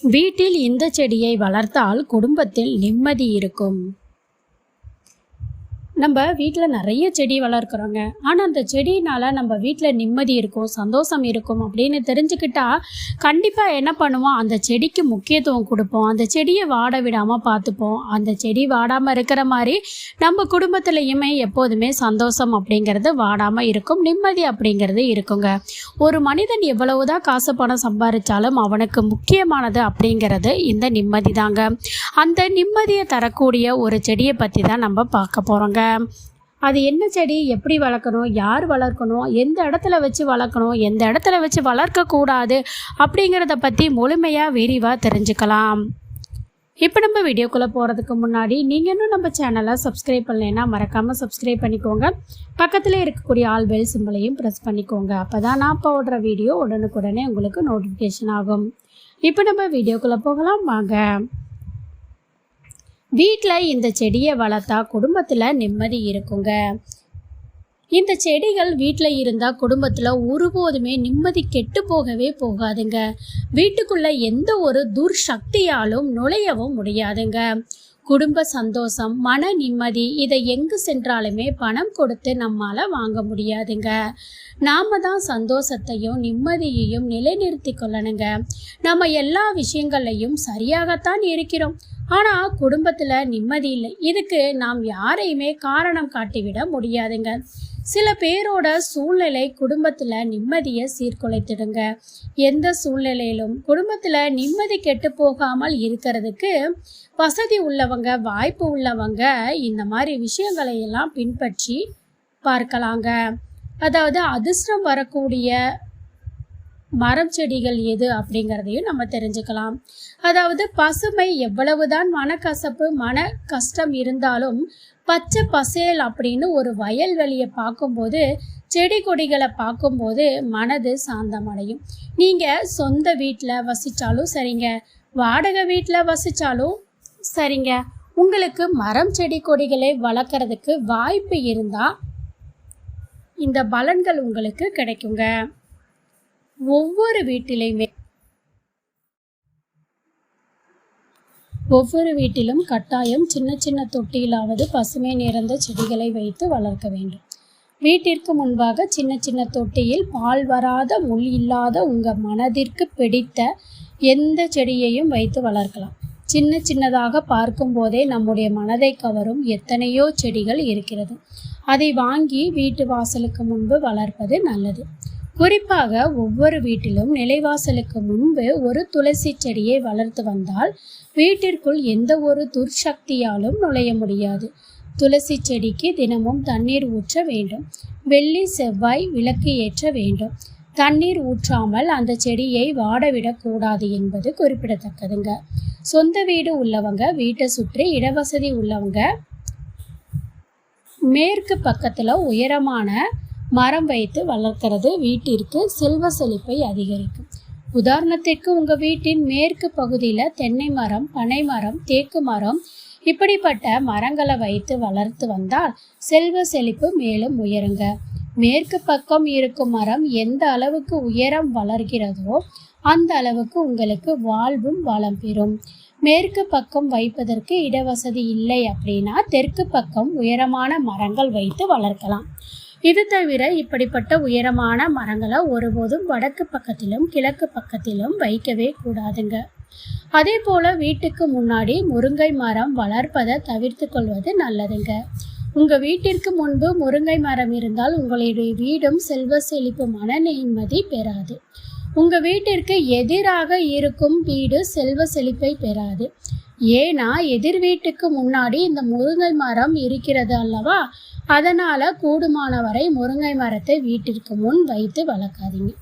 வீட்டில் இந்த செடியை வளர்த்தால் குடும்பத்தில் நிம்மதி இருக்கும். நம்ம வீட்டில் நிறைய செடி வளர்க்குறோங்க. ஆனால் அந்த செடியினால் நம்ம வீட்டில் நிம்மதி இருக்கும் சந்தோஷம் இருக்கும் அப்படின்னு தெரிஞ்சுக்கிட்டா கண்டிப்பாக என்ன பண்ணுவோம்? அந்த செடிக்கு முக்கியத்துவம் கொடுப்போம். அந்த செடியை வாட விடாமல் பார்த்துப்போம். அந்த செடி வாடாமல் இருக்கிற மாதிரி நம்ம குடும்பத்துலேயுமே எப்போதுமே சந்தோஷம் அப்படிங்கிறது வாடாமல் இருக்கும் நிம்மதி அப்படிங்கிறது இருக்குங்க. ஒரு மனிதன் எவ்வளவுதான் காசு பணம் சம்பாதிச்சாலும் அவனுக்கு முக்கியமானது அப்படிங்கிறது இந்த நிம்மதி தாங்க அந்த நிம்மதியை தரக்கூடிய ஒரு செடியை பற்றி தான் நம்ம பார்க்க போகிறோங்க அது என்ன செடி? எப்படி வளர்க்கணும்? யார் வளர்க்கணும்? எந்த இடத்துல வச்சு வளர்க்கணும்? எந்த இடத்துல வச்சு வளர்க்கக்கூடாது அப்படிங்கிறத பற்றி முழுமையாக விரிவாக தெரிஞ்சுக்கலாம். இப்போ நம்ம வீடியோக்குள்ளே போகிறதுக்கு முன்னாடி நீங்கள் இன்னும் நம்ம சேனலை சப்ஸ்கிரைப் பண்ணலைன்னா மறக்காமல் சப்ஸ்கிரைப் பண்ணிக்கோங்க. பக்கத்தில் இருக்கக்கூடிய ஆல் பெல் சிம்பிளையும் ப்ரெஸ் பண்ணிக்கோங்க. அப்போ தான் நான் போடுற வீடியோ உடனுக்குடனே உங்களுக்கு நோட்டிஃபிகேஷன் ஆகும். இப்போ நம்ம வீடியோக்குள்ளே போகலாம். வாங்க. வீட்டில் இந்த செடியை வளர்த்தா குடும்பத்தில் நிம்மதி இருக்குங்க. இந்த செடிகள் வீட்டில் இருந்தால் குடும்பத்தில் ஒருபோதுமே நிம்மதி கெட்டு போகவே போகாதுங்க. வீட்டுக்குள்ள எந்த ஒரு துர் சக்தியாலும் நுழையவும் முடியாதுங்க. குடும்ப சந்தோஷம் மன நிம்மதி இதை எங்கு சென்றாலுமே பணம் கொடுத்து நம்மால் வாங்க முடியாதுங்க. நாம தான் சந்தோஷத்தையும் நிம்மதியையும் நிலைநிறுத்தி கொள்ளணுங்க. நம்ம எல்லா விஷயங்கள்லையும் சரியாகத்தான் இருக்கிறோம். ஆனால் குடும்பத்தில் நிம்மதி இல்லை. இதுக்கு நாம் யாரையுமே காரணம் காட்டிவிட முடியாதுங்க. சில பேரோட சூழ்நிலை குடும்பத்தில் நிம்மதியை சீர்குலைத்திடுங்க. எந்த சூழ்நிலையிலும் குடும்பத்தில் நிம்மதி கெட்டு போகாமல் இருக்கிறதுக்கு வசதி உள்ளவங்க வாய்ப்பு உள்ளவங்க இந்த மாதிரி விஷயங்களை எல்லாம் பின்பற்றி பார்க்கலாங்க. அதாவது அதிர்ஷ்டம் வரக்கூடிய மரம் செடிகள் எது அப்படிங்கிறதையும் நம்ம தெரிஞ்சுக்கலாம். அதாவது பசுமை எவ்வளவுதான் மனக்கசப்பு மன கஷ்டம் இருந்தாலும் பச்சை பசேல் அப்படின்னு ஒரு வயல்வெளியை பார்க்கும்போது செடி கொடிகளை பார்க்கும்போது மனது சாந்தமடையும் நீங்கள் சொந்த வீட்டில் வசித்தாலும் சரிங்க. வாடகை வீட்டில் வசித்தாலும் சரிங்க. உங்களுக்கு மரம் செடி கொடிகளை வளர்க்குறதுக்கு வாய்ப்பு இருந்தால் இந்த பலன்கள் உங்களுக்கு கிடைக்குங்க. ஒவ்வொரு வீட்டிலையுமே ஒவ்வொரு வீட்டிலும் கட்டாயம் சின்ன சின்ன தொட்டியிலாவது பசுமை நிறந்த செடிகளை வைத்து வளர்க்க வேண்டும். வீட்டிற்கு முன்பாக சின்ன சின்ன தொட்டியில் பால் வராத முள் இல்லாத உங்கள் மனதிற்கு பிடித்த எந்த செடியையும் வைத்து வளர்க்கலாம். சின்ன சின்னதாக பார்க்கும்போதே நம்முடைய மனதை கவரும் எத்தனையோ செடிகள் இருக்கிறது. அதை வாங்கி வீட்டு வாசலுக்கு முன்பு வளர்ப்பது நல்லது. குறிப்பாக ஒவ்வொரு வீட்டிலும் நிலைவாசலுக்கு முன்பு ஒரு துளசி செடியை வளர்த்து வந்தால் வீட்டிற்குள் எந்த ஒரு துர்சக்தியாலும் நுழைய முடியாது. துளசி செடிக்கு தினமும் தண்ணீர் ஊற்ற வேண்டும். வெள்ளி செவ்வாய் விளக்கு ஏற்ற வேண்டும். தண்ணீர் ஊற்றாமல் அந்த செடியை வாடவிடக்கூடாது என்பது குறிப்பிடத்தக்கதுங்க. சொந்த வீடு உள்ளவங்க வீட்டை சுற்றி இடவசதி உள்ளவங்க மேற்கு பக்கத்தில் உயரமான மரம் வைத்து வளர்க்கிறது. வீட்டிற்கு செல்வ செழிப்பை அதிகரிக்கும். உதாரணத்திற்கு உங்கள் வீட்டின் மேற்கு பகுதியில் தென்னை மரம் பனை மரம் தேக்கு மரம் இப்படிப்பட்ட மரங்களை வைத்து வளர்த்து வந்தால் செல்வ செழிப்பு மேலும் உயருங்க. மேற்கு பக்கம் இருக்கும் மரம் எந்த அளவுக்கு உயரம் வளர்கிறதோ அந்த அளவுக்கு உங்களுக்கு வாழ்வும் வளம் பெறும். மேற்கு பக்கம் வைப்பதற்கு இடவசதி இல்லை அப்படின்னா தெற்கு பக்கம் உயரமான மரங்கள் வைத்து வளர்க்கலாம். இது தவிர இப்படிப்பட்ட உயரமான மரங்களை ஒருபோதும் வடக்கு பக்கத்திலும் கிழக்கு பக்கத்திலும் வைக்கவே கூடாதுங்க. அதே போல் வீட்டுக்கு முன்னாடி முருங்கை மரம் வளர்ப்பதை தவிர்த்து கொள்வது நல்லதுங்க. உங்கள் வீட்டிற்கு முன்பு முருங்கை மரம் இருந்தால் உங்களுடைய வீடும் செல்வ செழிப்பு மன நிம்மதி பெறாது. உங்கள் வீட்டிற்கு எதிராக இருக்கும் வீடு செல்வ செழிப்பை பெறாது. ஏன்னா எதிர் வீட்டுக்கு முன்னாடி இந்த முருங்கை மரம் இருக்கிறது அல்லவா? அதனால் கூடுமான வரை முருங்கை மரத்தை வீட்டிற்கு முன் வைத்து வளர்க்காதீங்க.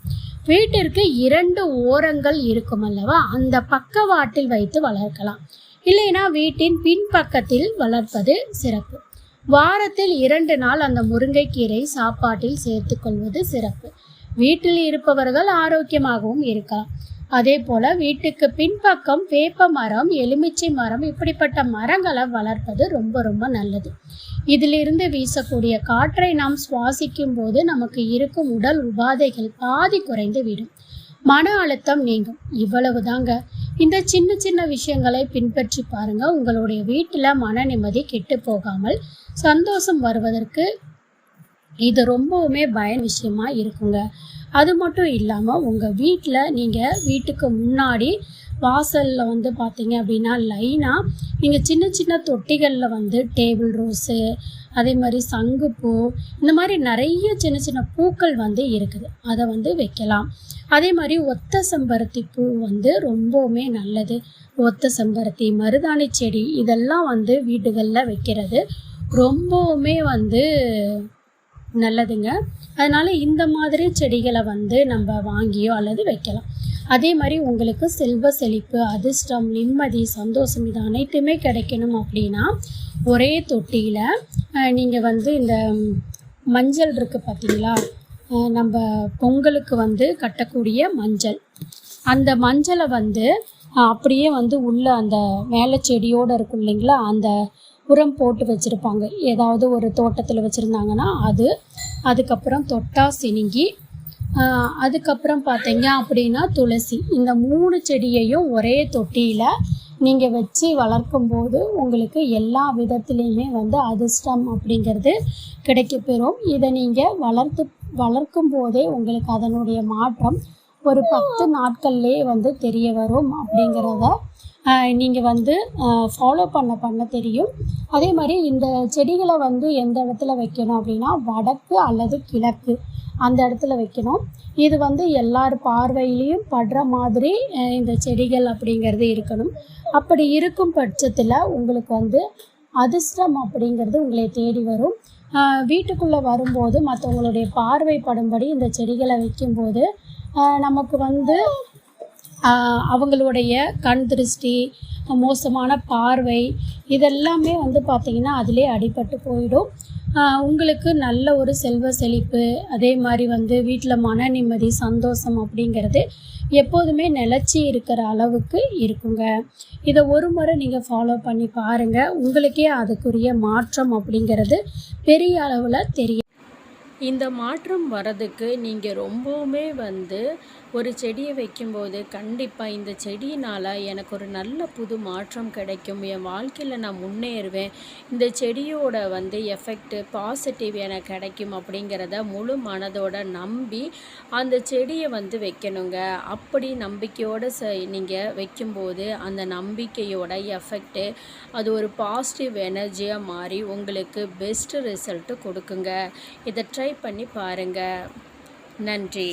வீட்டிற்கு இரண்டு ஓரங்கள் இருக்கும் அல்லவா? அந்த பக்கவாட்டில் வைத்து வளர்க்கலாம். இல்லைனா வீட்டின் பின்பக்கத்தில் வளர்ப்பது சிறப்பு. வாரத்தில் இரண்டு நாள் அந்த முருங்கைக்கீரை சாப்பாட்டில் சேர்த்துக்கொள்வது சிறப்பு. வீட்டில் இருப்பவர்கள் ஆரோக்கியமாகவும் இருக்கலாம். அதே போல வீட்டுக்கு பின்பக்கம் வேப்ப மரம் எலுமிச்சை மரம் இப்படிப்பட்ட மரங்களை வளர்ப்பது ரொம்ப ரொம்ப நல்லது. இதிலிருந்து வீசக்கூடிய காற்றை நாம் சுவாசிக்கும் போது நமக்கு இருக்கும் உடல் உபாதைகள் பாதி குறைந்து விடும். மன அழுத்தம் நீங்கும். இவ்வளவு தாங்க இந்த சின்ன சின்ன விஷயங்களை பின்பற்றி பாருங்க. உங்களுடைய வீட்டில் மன நிம்மதி கெட்டு போகாமல் சந்தோஷம் வருவதற்கு இது ரொம்பவுமே பயன் விஷயமா இருக்குங்க. அது மட்டும் இல்லாமல் உங்கள் வீட்டில் நீங்கள் வீட்டுக்கு முன்னாடி வாசலில் வந்து பார்த்தீங்க அப்படின்னா லைனாக நீங்கள் சின்ன சின்ன தொட்டிகளில் வந்து டேபிள் ரோஸு அதே மாதிரி சங்குப்பூ இந்த மாதிரி நிறைய சின்ன சின்ன பூக்கள் வந்து இருக்குது. அதை வந்து வைக்கலாம். அதே மாதிரி ஒத்த செம்பருத்தி பூ வந்து ரொம்பவுமே நல்லது. ஒத்த செம்பருத்தி மருதாணி செடி இதெல்லாம் வந்து வீடுகளில் வைக்கிறது ரொம்பவுமே வந்து நல்லதுங்க. அதனால் இந்த மாதிரி செடிகளை வந்து நம்ம வாங்கியோ அல்லது வைக்கலாம். அதே மாதிரி உங்களுக்கு செல்வ செழிப்பு அதிர்ஷ்டம் நிம்மதி சந்தோஷம் இது அனைத்துமே கிடைக்கணும் அப்படின்னா ஒரே தொட்டியில் நீங்கள் வந்து இந்த மஞ்சள் இருக்குது பார்த்தீங்களா நம்ம பொங்கலுக்கு வந்து கட்டக்கூடிய மஞ்சள். அந்த மஞ்சளை வந்து அப்படியே வந்து உள்ள அந்த மேலே செடியோடு இருக்கும் இல்லைங்களா? அந்த உரம் போட்டு வச்சுருப்பாங்க. ஏதாவது ஒரு தோட்டத்தில் வச்சுருந்தாங்கன்னா அது அதுக்கப்புறம் தொட்டா சினுங்கி அதுக்கப்புறம் பார்த்தீங்க அப்படின்னா துளசி. இந்த மூணு செடியையும் ஒரே தொட்டியில் நீங்கள் வச்சு வளர்க்கும்போது உங்களுக்கு எல்லா விதத்துலேயுமே வந்து அதிர்ஷ்டம் அப்படிங்கிறது கிடைக்கப்பெறும். இதை நீங்கள் வளர்த்து வளர்க்கும் போதே உங்களுக்கு அதனுடைய மாற்றம் ஒரு பத்து நாட்கள்லேயே வந்து தெரிய வரும் அப்படிங்கிறத நீங்கள் வந்து ஃபாலோ பண்ண பண்ண தெரியும். அதே மாதிரி இந்த செடிகளை வந்து எந்த இடத்துல வைக்கணும் அப்படின்னா வடக்கு அல்லது கிழக்கு அந்த இடத்துல வைக்கணும். இது வந்து எல்லார் பார்வையிலையும் படுற மாதிரி இந்த செடிகள் அப்படிங்கிறது இருக்கணும். அப்படி இருக்கும் பட்சத்தில் உங்களுக்கு வந்து அதிர்ஷ்டம் அப்படிங்கிறது உங்களை தேடி வரும். வீட்டுக்குள்ளே வரும்போது மற்றவங்களுடைய பார்வை படும்படி இந்த செடிகளை வைக்கும்போது நமக்கு வந்து அவங்களுடைய கண் திருஷ்டி மோசமான பார்வை இதெல்லாமே வந்து பார்த்திங்கன்னா அதிலே அடிபட்டு போயிடும். உங்களுக்கு நல்ல ஒரு செல்வ செழிப்பு அதே மாதிரி வந்து வீட்டில் மன நிம்மதி சந்தோஷம் அப்படிங்கிறது எப்போதுமே நிலச்சி இருக்கிற அளவுக்கு இருக்குங்க. இதை ஒரு முறை நீங்கள் ஃபாலோ பண்ணி பாருங்கள் உங்களுக்கே அதுக்குரிய மாற்றம் அப்படிங்கிறது பெரிய அளவில் தெரியும். இந்த மாற்றம் வரதுக்கு நீங்கள் ரொம்பவுமே வந்து ஒரு செடியை வைக்கும்போது கண்டிப்பாக இந்த செடியினால் எனக்கு ஒரு நல்ல புது மாற்றம் கிடைக்கும். என் வாழ்க்கையில் நான் முன்னேறுவேன். இந்த செடியோட வந்து எஃபெக்ட் பாசிட்டிவ் எனக்கு கிடைக்கும் அப்படிங்கிறத முழு மனதோட நம்பி அந்த செடியை வந்து வைக்கணுங்க. அப்படி நம்பிக்கையோடு ச நீங்கள் வைக்கும்போது அந்த நம்பிக்கையோட எஃபெக்ட்டு அது ஒரு பாசிட்டிவ் எனர்ஜியாக மாறி உங்களுக்கு பெஸ்ட் ரிசல்ட்டு கொடுக்குங்க. இதை ட்ரை பண்ணி பாருங்கள் நன்றி.